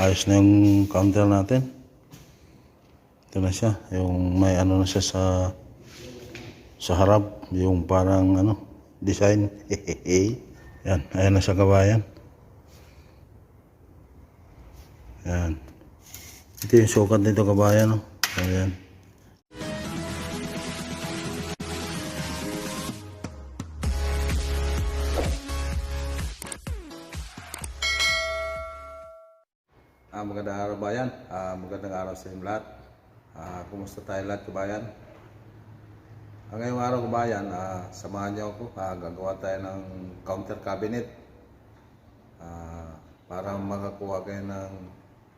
ayos na yung counter natin. Ito na siya. Yung may ano na siya sa sa harap. Yung parang ano, design. Yan. Ayan na siya kabayan. Yan. Ito yung sukat nito kabayan. No? Ayan. Magandang araw bayan. Ah, magandang araw sa inyong lahat. Ah, kumusta tayo lahat kabayan? Ah, ngayong araw kabayan, ah, samahan niyo ako. Ah, gagawa tayo ng counter cabinet. Ah, para makakuha kayo ng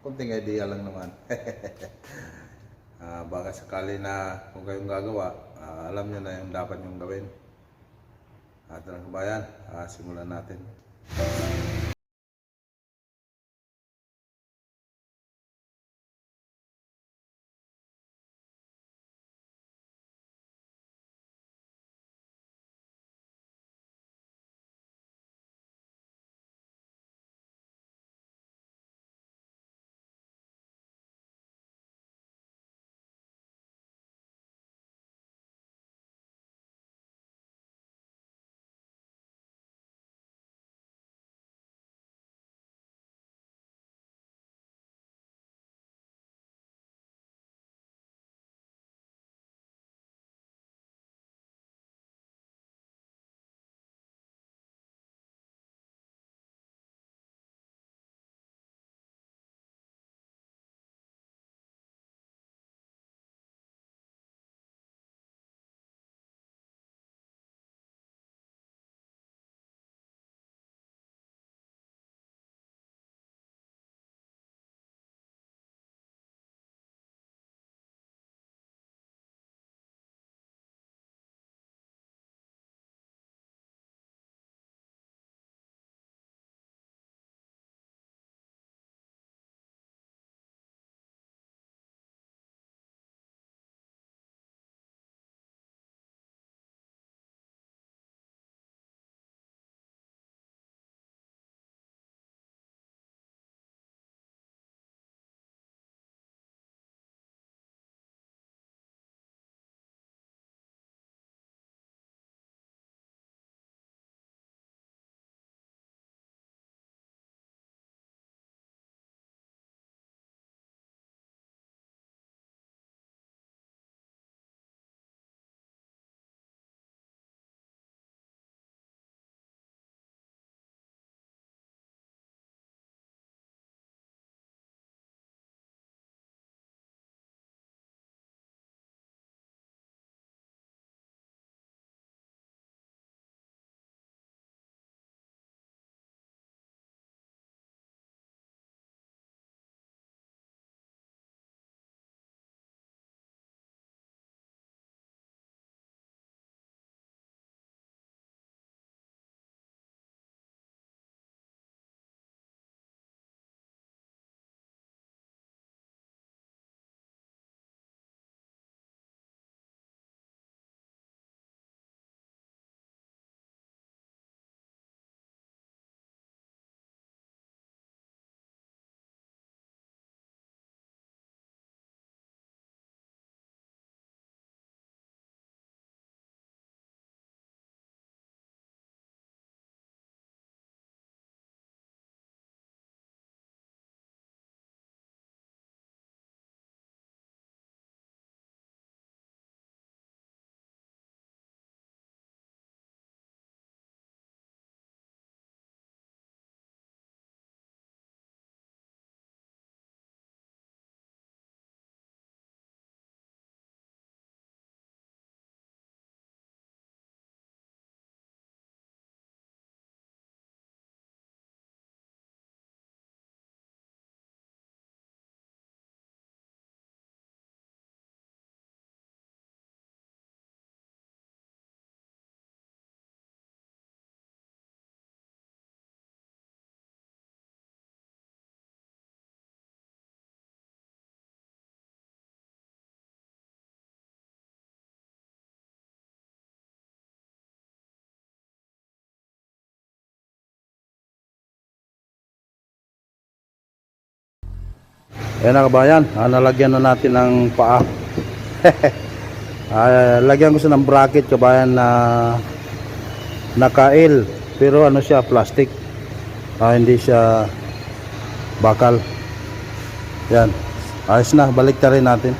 konting idea lang naman. ah, baka sakali na kung kayong gagawa, ah, alam niyo na yung dapat yung gawin. At uh, kabayan, ah, simulan natin. Ayan na kabayan, ah, nalagyan na natin ng paa. Ah, lagyan ko siya ng bracket kabayan na nakail pero ano siya plastic. Ah, hindi siya bakal. Yan. Ayos na, balik natin.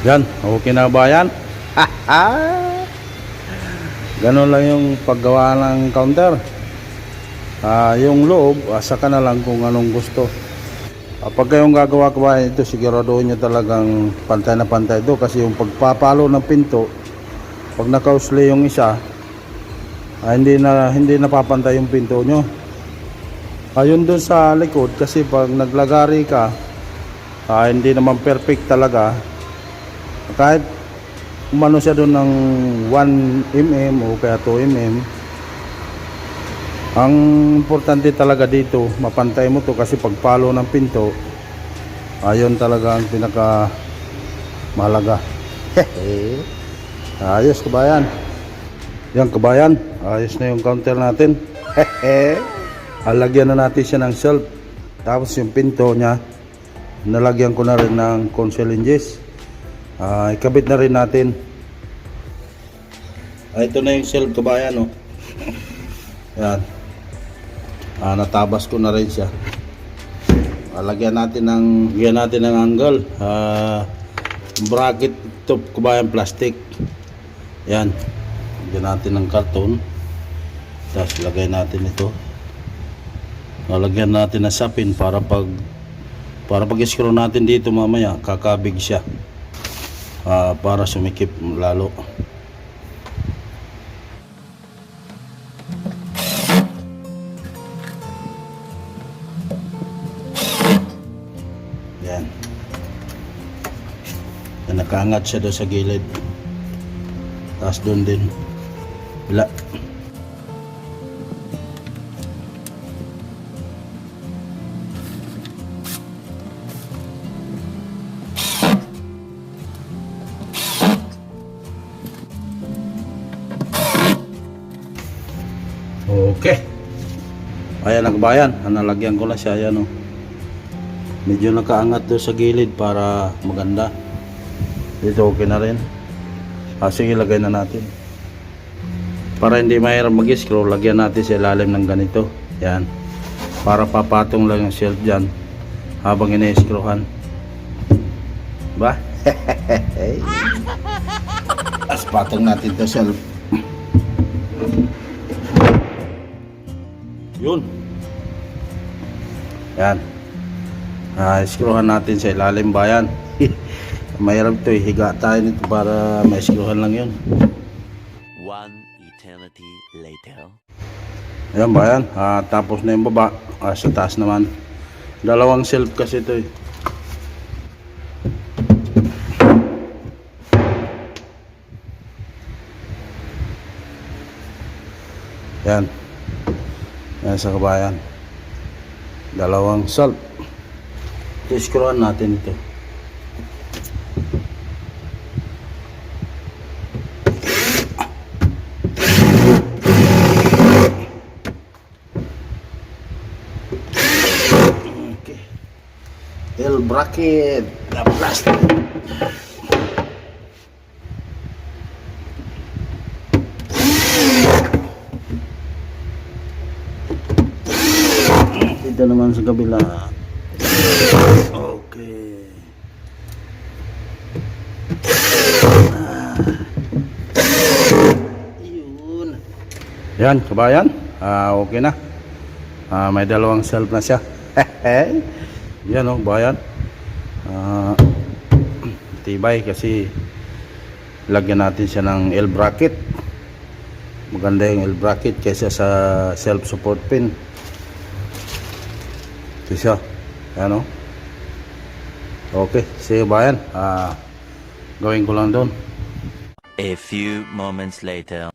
Yan, okay na ba yan? Ganun lang yung paggawa ng counter. Ah, yung loob, asa ka na lang kung anong gusto. Ah, pag kayong gagawa ko ba ito, siguraduhin nyo talagang pantay na pantay ito kasi yung pagpapalo ng pinto, pag nakausli yung isa, ah, hindi na hindi napapantay yung pinto nyo. Ayun doon sa likod kasi pag naglagari ka, ah, hindi naman perfect talaga. Kahit umano siya doon ng 1 mm o kaya 2 mm, ang importante talaga dito, mapantay mo to kasi pagpalo ng pinto, ayun talaga ang pinaka mahalaga. ayos kabayan. Yan kabayan, ayos na yung counter natin. Alagyan na natin siya ng shelf. Tapos yung pinto niya, nalagyan ko na rin ng console hinges. Ah, ikabit na rin natin. Ah, ito na yung shelf kabayan, oh. Yan. Ah, natabas ko na rin siya. Lagyan natin ng lagyan natin ng angle. Ah, bracket top kabayan plastic. Yan. Lagyan natin ng karton. Tapos lagay natin ito. Lalagyan natin ng sapin para pag para pag screw natin dito mamaya kakabig siya. Ah, para sumikip lalo. Yan. Yan, nakaangat siya doon sa gilid. Tapos doon din. Wala. Ayan ang bayan. Nalagyan ko na siya. Ayan o. Medyo nakaangat doon sa gilid para maganda. Dito okay na rin. Ah, sige, lagay na natin. Para hindi mahirap mag-screw, lagyan natin sa ilalim ng ganito. Yan. Para papatong lang yung shelf dyan habang ina-screwhan. Ba? Tapos patong natin to shelf. Yun. Yan. Ah, screwhan natin sa ilalim bayan. Mahirap to eh. Higa tayo nito para ma-screwhan lang yun. One eternity later. Ayan bayan. Ah, tapos na yung baba. Ah, sa taas naman. Dalawang shelf kasi ito eh. Yan. Yan sa kabayan. Dalawang shelf. I-screwan natin ito. Okay. El bracket. The plastic. Dito naman sa kabila. Okay. Yun. Yan, kabayan. Ah, okay na. Ah, may dalawang self na siya. Yan oh, bayan. Ah, tibay kasi lagyan natin siya ng L bracket. Maganda yung L bracket kaysa sa self support pin. Ito siya. Yan oh. Okay, see you bayan. Ah, gawin ko lang doon. A few moments later.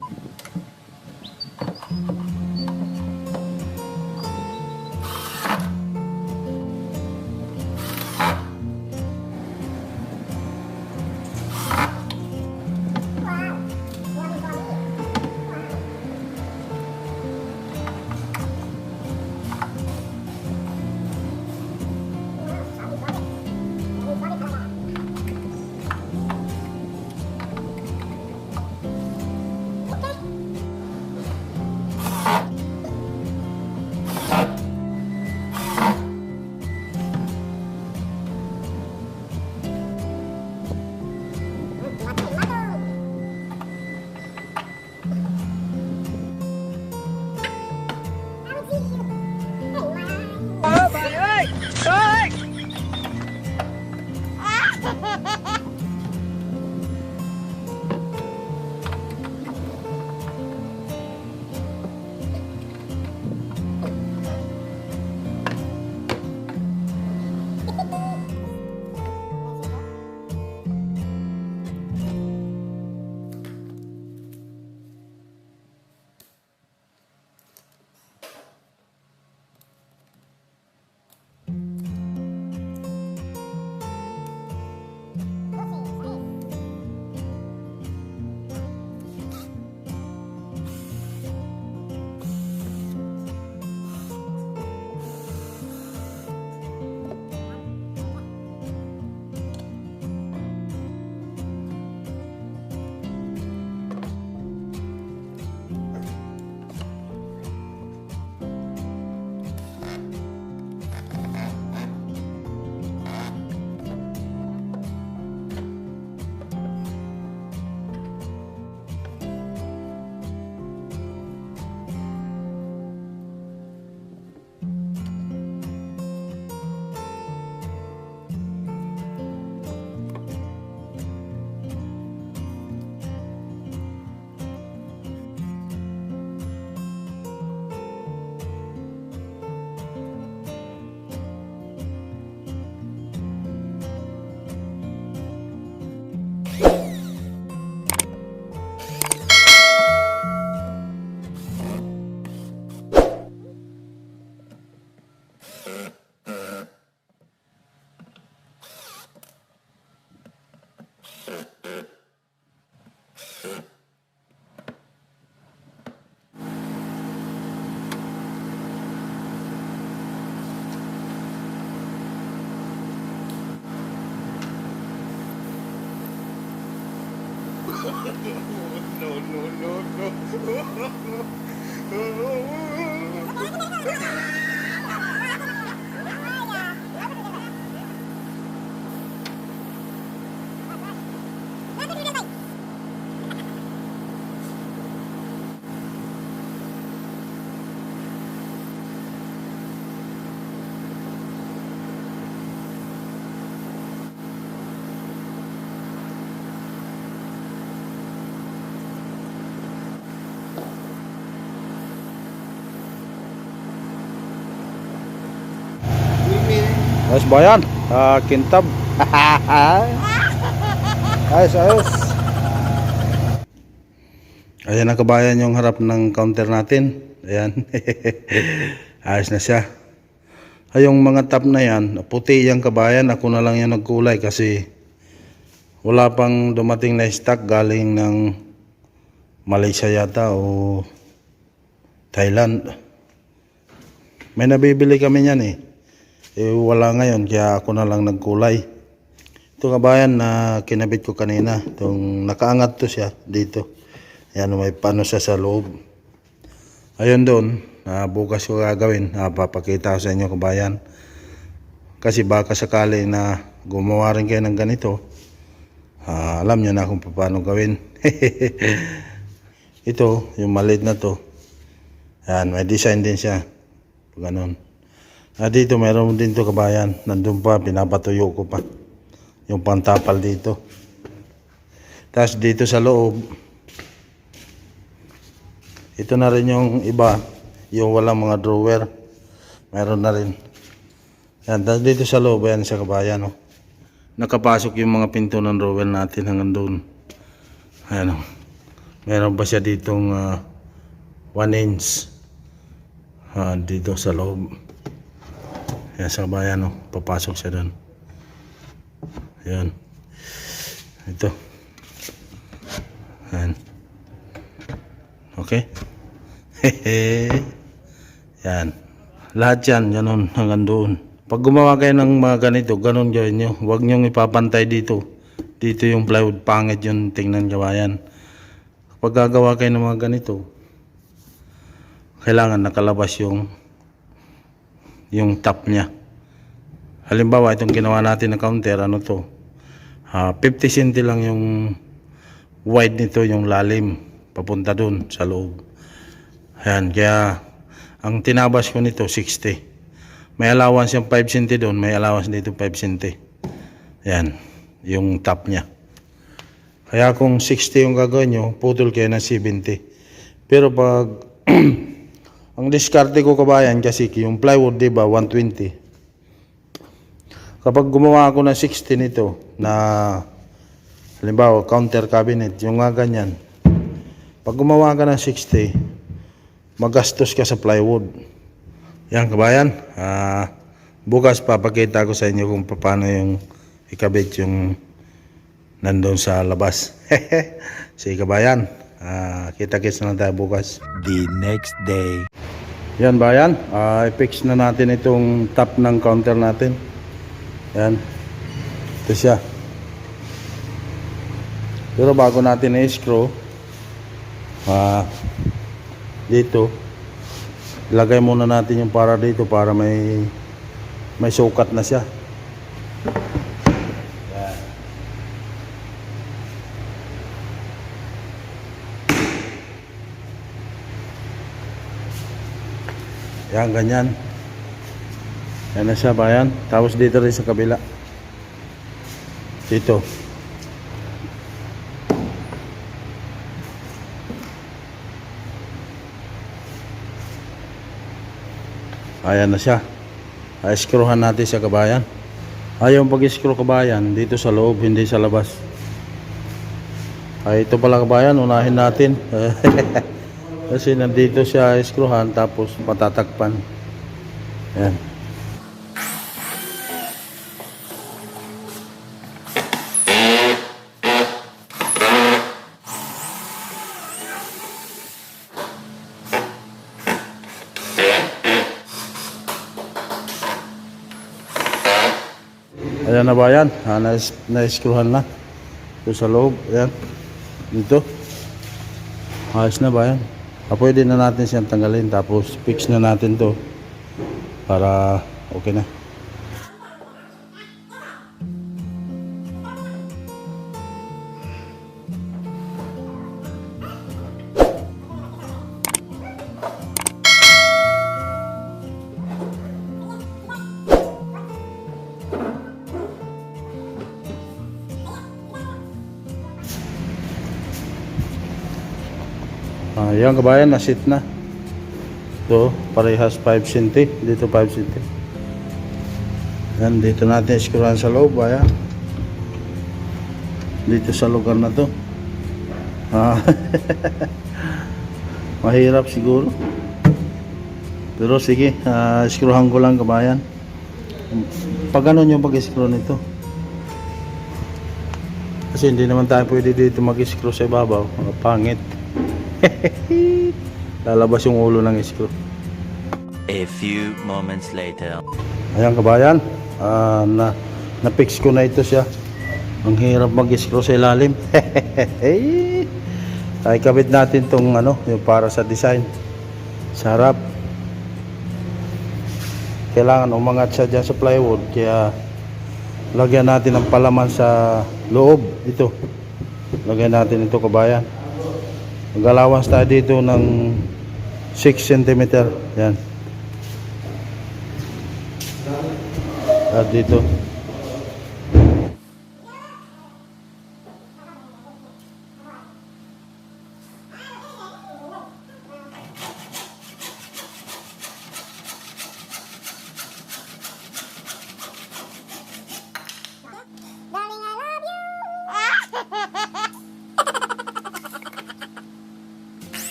Ayos ba yan? Ah, kintab. ayos, ayos. Ayan na kabayan yung harap ng counter natin. Ayan. ayos na siya. Ay, yung mga tap na yan, puti yung kabayan. Ako na lang yung nagkulay kasi wala pang dumating na stock galing ng Malaysia yata o Thailand. May nabibili kami niyan eh. Eh, wala ngayon, kaya ako na lang nagkulay. Ito kabayan na kinabit ko kanina. Itong nakaangat to siya dito. Ayan, may pano siya sa loob. Ayun doon, Ah, bukas ko gagawin. Ah, papakita ko sa inyo kabayan. Kasi baka sakali na gumawa rin kayo ng ganito, ah, alam nyo na kung paano gawin. Ito, yung maliit na to. Yan, may design din siya. Ganun. Ah, dito meron din to kabayan. Nandun pa, pinapatuyo ko pa. Yung pantapal dito. Tapos dito sa loob, ito na rin yung iba, yung walang mga drawer. Meron na rin. Yan, tapos dito sa loob, yan sa kabayan. Oh. Nakapasok yung mga pinto ng drawer natin hanggang doon. Ayan oh. Meron pa siya ditong 1 inch. Ah, dito sa loob. Yan sa kabayan. Papasok siya doon. Yan. Ito. Yan. Okay? Hehe. Yan. Lahat yan, ganun, hanggang doon. Pag gumawa kayo ng mga ganito, ganun gawin nyo. Huwag nyo ipapantay dito. Dito yung plywood, pangit yung tingnan gawayan. Kapag gagawa kayo ng mga ganito, kailangan nakalabas yung yung top niya. Halimbawa, itong ginawa natin na counter, ano to? Ah, 50 cm lang yung wide nito, yung lalim, papunta dun sa loob. Ayan, kaya ang tinabas ko nito, 60. May allowance yung 5 cm doon, may allowance dito 5 cm. Ayan, yung top niya. Kaya kung 60 yung gagawin nyo, putol kayo ng 70. Pero pag ang diskarte ko kabayan kasi yung plywood, di ba, 120. Kapag gumawa ako ng 60 nito na halimbawa counter cabinet, yung nga ganyan. Pag gumawa ka ng 60, magastos ka sa plywood. Yan kabayan, ah, bukas papakita ko sa inyo kung paano yung ikabit yung nandun sa labas. Sige kabayan, ah, kita-kits na tayo bukas. the next day. Yan bayan, ah, i-fix na natin itong top ng counter natin. Yan. Ito siya. Pero bago natin i-screw, ah, dito, ilagay muna natin yung para dito para may may sukat na siya. Yan, ganyan. Yan na siya, bayan. Tapos dito rin sa kabila. Dito. Ayan na siya. I-screwhan natin sa kabayan. Ayaw pag-screw kabayan dito sa loob, hindi sa labas. Ay, ito pala kabayan, unahin natin. Kasi nandito siya screwhan tapos patatakpan. Yan. Ayan na ba yan? Ah, na- na-screwhan na. Ito sa loob. Ayan. Dito. Ayos na ba yan? Ah, pwede na natin siyang tanggalin tapos fix na natin to para okay na. Ah, yan kabayan, na-sit na. Ito, parehas 5 cm. Dito 5 cm. Yan, dito natin screwhan sa loob, ayan. Dito sa lugar na to. Ah, mahirap siguro. Pero sige, ah, screwhan ko lang kabayan. Pag ganun yung pag-screw nito. Kasi hindi naman tayo pwede dito mag-screw sa ibabaw. Pangit. Lalabas yung ulo ng screw. A few moments later. Ayan kabayan, ah, na na-fix ko na ito siya. Ang hirap mag-screw sa ilalim. Ay kabit natin tong ano, yung para sa design. Sa harap. kailangan umangat siya dyan sa plywood kaya lagyan natin ng palaman sa loob ito lagyan natin ito kabayan mag-allowance tayo dito ng 6 cm yan. At dito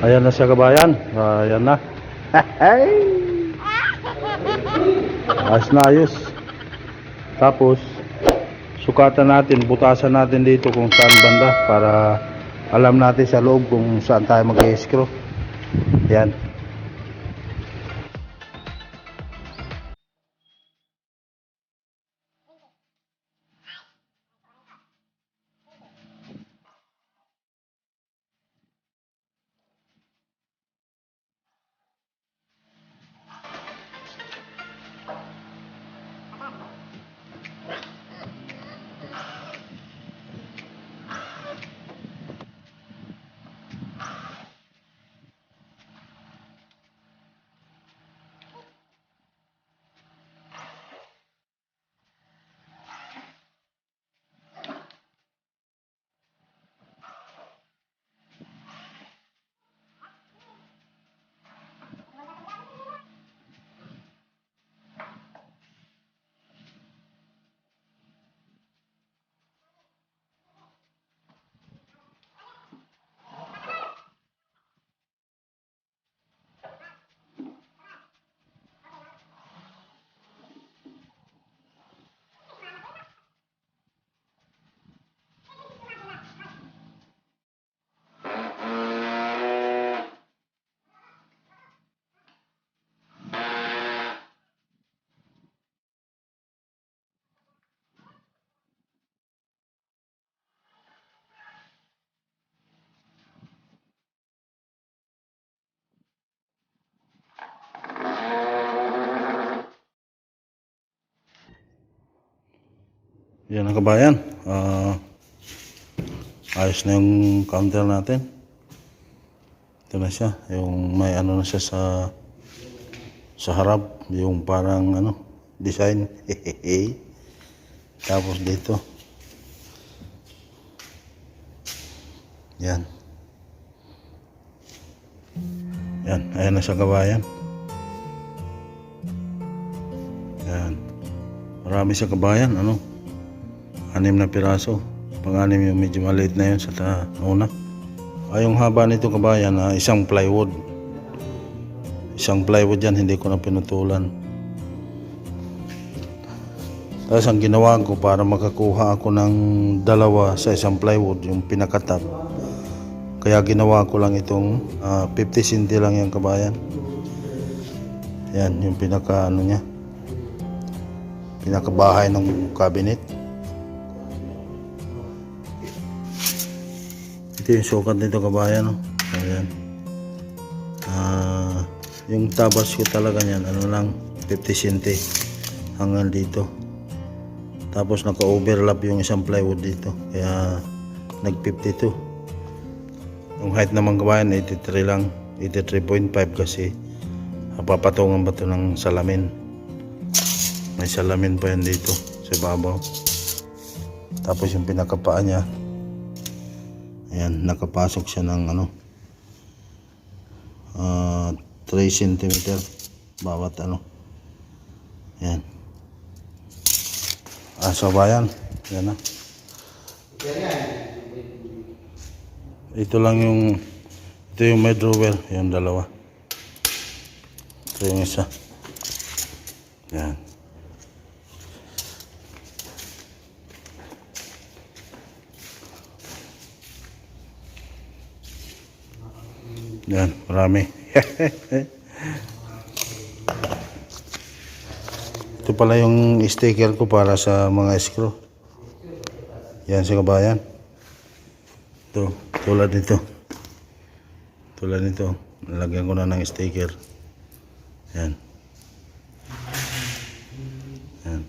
Ayan na siya kabayan. Ayan na. ayos na ayos. Tapos, sukatan natin, butasan natin dito kung saan banda para alam natin sa loob kung saan tayo mag-escrow. Yan. Yan ang kabayan. Ah, ayos na yung counter natin. Ito na siya. Yung may ano na siya sa sa harap. Yung parang ano, design. Tapos dito. Yan. Yan. Ayan na siya kabayan. Yan. Marami sa kabayan. Ano? Anim na piraso. Pang-anim yung medyo maliit na yun sa una. Ay, yung haba nito kabayan, ah, isang plywood. Isang plywood yan, hindi ko na pinutulan. Tapos ang ginawa ko para makakuha ako ng dalawa sa isang plywood, yung pinakatap. Kaya ginawa ko lang itong ah, 50 cm lang yung kabayan. Yan, yung pinaka ano niya. Pinakabahay ng cabinet. Ito yung sukat nito kabayan. No? Ayan. Ah, yung tabas ko talaga niyan, ano lang, 50 centi hanggang dito. Tapos naka-overlap yung isang plywood dito. Kaya nag-52. Yung height naman kabayan, 83 lang. 83.5 kasi papatungan ba ito ng salamin. May salamin pa yan dito sa ibabaw. Tapos yung pinakapaa niya, Ayan, nakapasok siya ng ano ah 3 cm bawat ano. Ayan. Ah, so bayan. Yan na. Ito lang yung ito yung may drawer, yung dalawa. Ito yung isa. Yan. Yan, marami. Ito pala yung sticker ko para sa mga screw. Yan sa kabayan. Ito, tulad nito. Tulad nito. Nalagyan ko na ng sticker. Yan. Yan.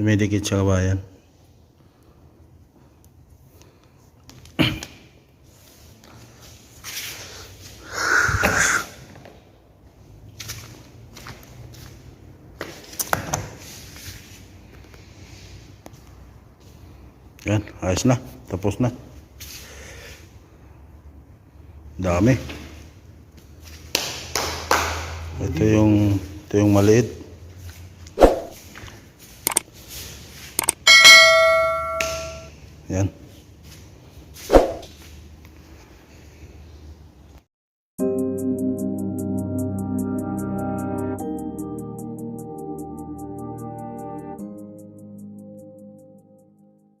Dumidikit sa kabayan. Na. Tapos na. Dami. Ito yung ito yung maliit.